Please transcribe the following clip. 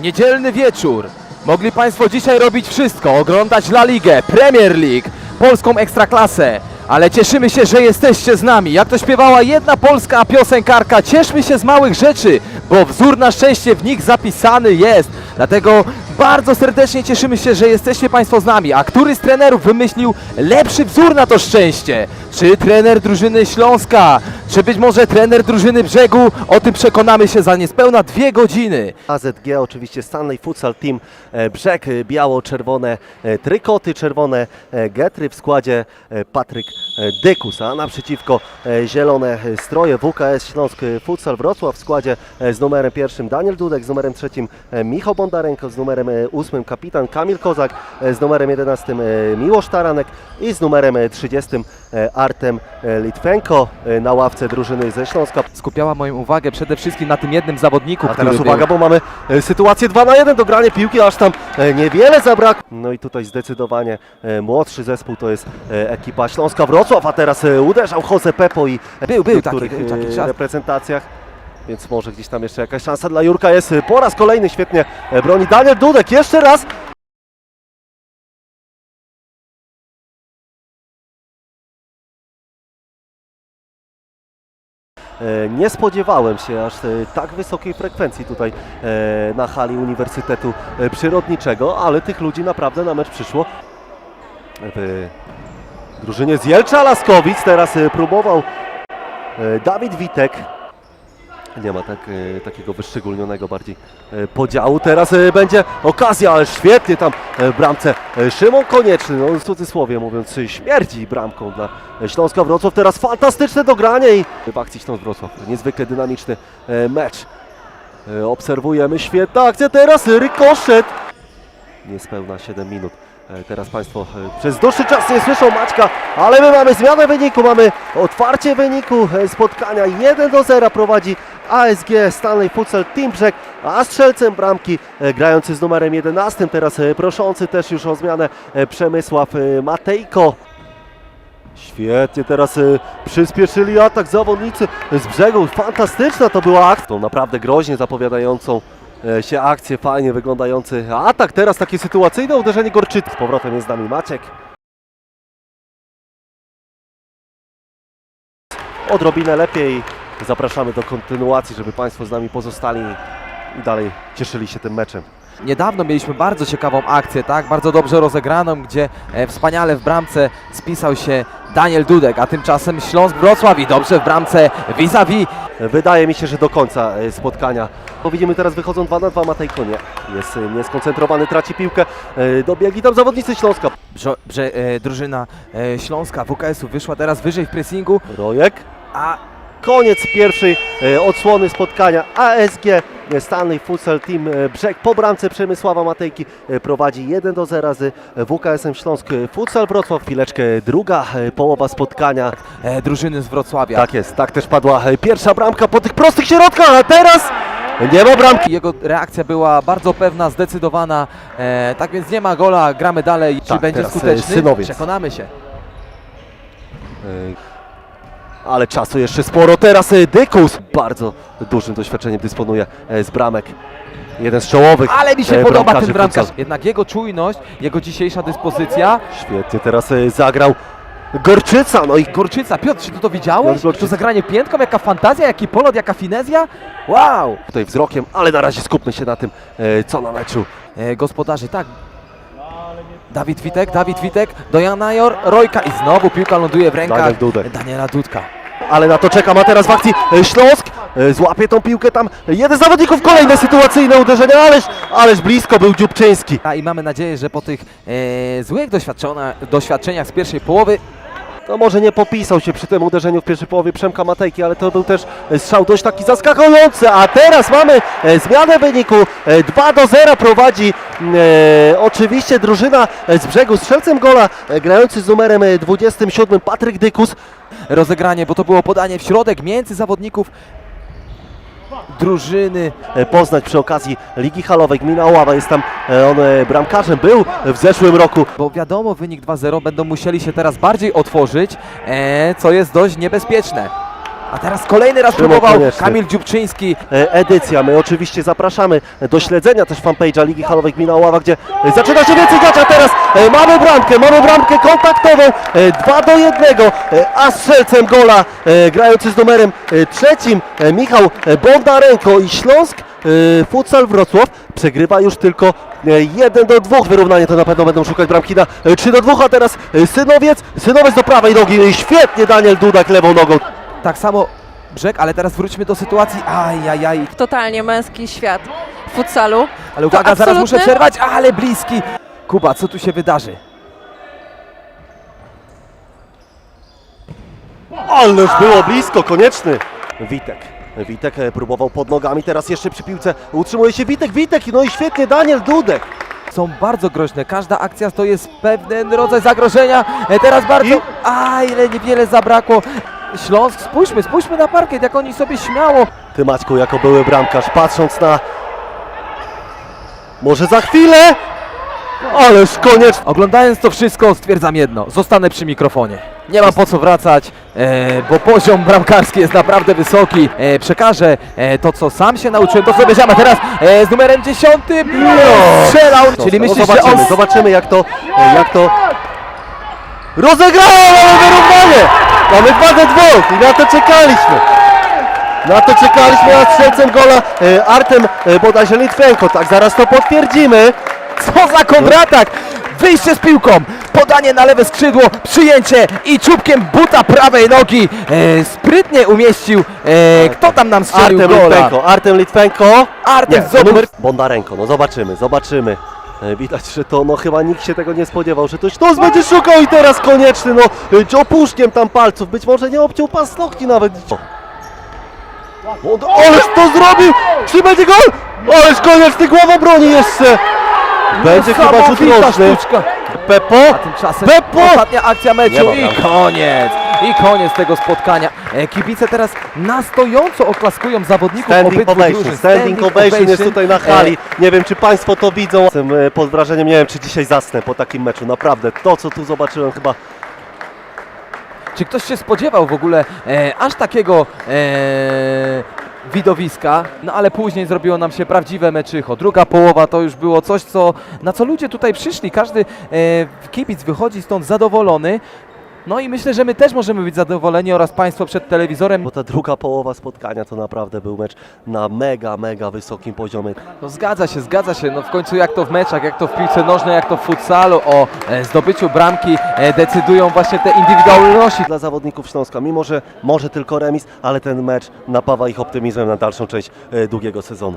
Niedzielny wieczór. Mogli Państwo dzisiaj robić wszystko, oglądać La Ligę, Premier League, polską ekstraklasę. Ale cieszymy się, że jesteście z nami. Jak to śpiewała jedna polska piosenkarka, cieszmy się z małych rzeczy, bo wzór na szczęście w nich zapisany jest. Dlatego bardzo serdecznie cieszymy się, że jesteście Państwo z nami. A który z trenerów wymyślił lepszy wzór na to szczęście? Czy trener drużyny Śląska? Czy być może trener drużyny Brzegu? O tym przekonamy się za niespełna dwie godziny. AZG, oczywiście Stanley Futsal Team e, Brzeg, e, biało-czerwone e, trykoty, czerwone getry w składzie Patryk Dykus, a naprzeciwko zielone stroje WKS Śląsk Futsal Wrocław w składzie z numerem pierwszym Daniel Dudek, z numerem trzecim Michał Bondarenko, z numerem ósmym kapitan Kamil Kozak, z numerem jedenastym Miłosz Taranek i z numerem trzydziestym Artem e, Litwenko e, na ławce drużyny ze Śląska. Skupiała moją uwagę przede wszystkim na tym jednym zawodniku, A teraz był uwaga, bo mamy e, sytuację 2 na 1 do grania piłki, aż tam niewiele zabrakło. No i tutaj zdecydowanie młodszy zespół to jest ekipa Śląska Wrocław, a teraz uderzał Jose Pepo i Był, był w taki- niektórych był taki czas. reprezentacjach. Więc może gdzieś tam jeszcze jakaś szansa dla Jurka jest. Po raz kolejny świetnie broni Daniel Dudek. Jeszcze raz. Nie spodziewałem się aż e, tak wysokiej frekwencji tutaj e, na hali Uniwersytetu e, Przyrodniczego, ale tych ludzi naprawdę na mecz przyszło. W drużynie z Jelcza Laskowic teraz e, próbował e, Dawid Witek. Nie ma tak, e, takiego wyszczególnionego bardziej e, podziału. Teraz e, będzie okazja, ale świetnie tam bramce Szymon Konieczny, no w cudzysłowie mówiąc, śmierdzi bramką dla Śląska Wrocław. Teraz fantastyczne dogranie i w akcji Śląsk Wrocław. Niezwykle dynamiczny mecz. Obserwujemy świetna akcja, teraz rykoszet. Niespełna 7 minut. Teraz Państwo przez dłuższy czas nie słyszą Maćka, ale my mamy zmianę wyniku, mamy otwarcie wyniku spotkania. 1 do 0 prowadzi ASG Stanley Futsal Team a strzelcem bramki e, grający z numerem 11, teraz e, proszący też już o zmianę e, Przemysław Matejko. Świetnie, teraz e, przyspieszyli atak zawodnicy z brzegu. Fantastyczna to była akcja. Tą naprawdę groźnie zapowiadającą e, się akcję, fajnie wyglądający atak. Teraz takie sytuacyjne uderzenie Gorczycy. Z powrotem jest z nami Maciek. Odrobinę lepiej. Zapraszamy do kontynuacji, żeby Państwo z nami pozostali i dalej cieszyli się tym meczem. Niedawno mieliśmy bardzo ciekawą akcję, tak? Bardzo dobrze rozegraną, gdzie e, wspaniale w bramce spisał się Daniel Dudek, a tymczasem Śląsk Wrocław i dobrze w bramce vis-a-vis. Wydaje mi się, że do końca e, spotkania. Bo widzimy teraz wychodzą 2 na 2 Matejko nie. Jest e, nieskoncentrowany, traci piłkę. Dobiegli tam zawodnicy Śląska. Brzo, brze, e, drużyna e, Śląska WKS-u wyszła teraz wyżej w pressingu, Rojek. a Koniec pierwszej e, odsłony spotkania. ASG e, Stanley Futsal Team e, Brzeg po bramce Przemysława Matejki prowadzi 1 do 0 z WKS-em Śląsk Futsal Wrocław. Chwileczkę druga połowa spotkania. drużyny z Wrocławia. Tak jest, tak też padła pierwsza bramka po tych prostych środkach, a teraz nie ma bramki. Jego reakcja była bardzo pewna, zdecydowana, e, tak więc nie ma gola, gramy dalej. Czy Tak, będzie skuteczny? Synowiec. Przekonamy się. E, Ale czasu jeszcze sporo. Teraz e, Dykus bardzo dużym doświadczeniem dysponuje e, z bramek. Jeden z czołowych. Ale mi się e, podoba ten bramkarz. futsal. Jednak jego czujność, jego dzisiejsza dyspozycja. Świetnie teraz zagrał Gorczyca. No i Gorczyca, Piotr, czy ty to widziałeś? To zagranie piętką, jaka fantazja, jaki polot, jaka finezja? Wow! tutaj wzrokiem, ale na razie skupmy się na tym, co na meczu. E, gospodarzy, tak. Dawid Witek, Dawid Witek, Dojan Najor, Rojka i znowu piłka ląduje w rękach Daniel Dudek. Daniela Dudka. Ale na to czekam, a teraz w akcji e, Śląsk e, złapie tą piłkę tam. Jeden z zawodników, kolejne sytuacyjne uderzenie, ależ, ależ blisko był Dziubczyński. A i mamy nadzieję, że po tych e, złych doświadczeniach z pierwszej połowy No może nie popisał się przy tym uderzeniu w pierwszej połowie Przemka Matejki, ale to był też e, strzał dość taki zaskakujący, a teraz mamy e, zmianę wyniku, e, 2 do 0 prowadzi e, oczywiście drużyna e, z brzegu strzelcem gola, e, grający z numerem e, 27 Patryk Dykus, rozegranie, bo to było podanie w środek między zawodników drużyny. e, Poznać przy okazji Ligi Halowej, Gmina Oława jest tam, e, on e, bramkarzem był w zeszłym roku, Bo wiadomo, wynik 2-0 będą musieli się teraz bardziej otworzyć, co jest dość niebezpieczne. A teraz kolejny raz Szymon próbował Konieczny. Kamil Dziubczyński. e, edycja. My oczywiście zapraszamy do śledzenia też fanpage'a Ligi Halowej Gmina Ława, gdzie e, zaczyna się więcej grać, a teraz e, mamy bramkę, mamy bramkę kontaktową, 2 do 1, e, a strzelcem gola e, grający z numerem e, trzecim e, Michał Bondarenko i Śląsk e, Futsal Wrocław przegrywa już tylko 1 do 2 wyrównanie to na pewno będą szukać bramki na 3 do 2, a teraz Synowiec, Synowiec do prawej nogi, świetnie Daniel Dudak lewą nogą. Tak samo brzeg, ale teraz wróćmy do sytuacji. Ajajaj. totalnie męski świat futsalu. Ale uwaga, To zaraz muszę przerwać, ale bliski. Kuba, co tu się wydarzy? Ależ było blisko, konieczny. Witek. Witek e, próbował pod nogami, teraz jeszcze przy piłce utrzymuje się Witek, Witek, no i świetnie Daniel Dudek. Są bardzo groźne. Każda akcja to jest pewien rodzaj zagrożenia. E, Teraz bardzo. I- A ile niewiele zabrakło. Śląsk, spójrzmy, spójrzmy na parkiet, jak oni sobie śmiało. Ty Maćku, jako były bramkarz, patrząc na... Może za chwilę? Ależ konieczny. Oglądając to wszystko, stwierdzam jedno: zostanę przy mikrofonie. Nie mam po co wracać, e, bo poziom bramkarski jest naprawdę wysoki. E, przekażę e, to, co sam się nauczyłem, to co wiedziałem, a teraz e, z numerem 10 strzelał. Czyli No, myślisz, że zobaczymy, on zobaczymy jak to, jak to rozegrało, wyrównanie! Mamy 2 do 2 i na to czekaliśmy. Na to czekaliśmy, a strzelcem gola e, Artem e, bodajże Litwenko, tak zaraz to potwierdzimy. Co za kontratak! Wyjście z piłką, podanie na lewe skrzydło, przyjęcie i czubkiem buta prawej nogi e, sprytnie umieścił. E, kto tam nam strzelił Artem gola? Litwenko, Artem Litwenko. Artem Nie, zdobył- numer Bondarenko, no zobaczymy, zobaczymy. E, Widać, że to no chyba nikt się tego nie spodziewał, że to będzie szukał i teraz konieczny, no e, opuszkiem tam palców, być może nie obciął paznokci nawet. O, ależ to zrobił! Czy będzie gol? Ależ konieczny głowa broni jeszcze! Będzie chyba rzut roczny. Pepo? Tymczasem Beppo! ostatnia akcja meczu i koniec. I koniec tego spotkania. E, kibice teraz na stojąco oklaskują zawodników Standing obydwu ovation, drużyn. standing ovation jest tutaj na hali. E, Nie wiem, czy Państwo to widzą. Jestem e, pod wrażeniem, nie wiem, czy dzisiaj zasnę po takim meczu. Naprawdę, to co tu zobaczyłem chyba Czy ktoś się spodziewał w ogóle e, aż takiego e, widowiska? No ale później zrobiło nam się prawdziwe meczycho. Druga połowa to już było coś, co, na co ludzie tutaj przyszli. Każdy e, kibic wychodzi stąd zadowolony. No i myślę, że my też możemy być zadowoleni oraz Państwo przed telewizorem. Bo ta druga połowa spotkania to naprawdę był mecz na mega, mega wysokim poziomie. No zgadza się, zgadza się. No w końcu jak to w meczach, jak to w piłce nożnej, jak to w futsalu, o e, zdobyciu bramki e, decydują właśnie te indywidualności. Dla zawodników Śląska, mimo że może tylko remis, ale ten mecz napawa ich optymizmem na dalszą część e, długiego sezonu.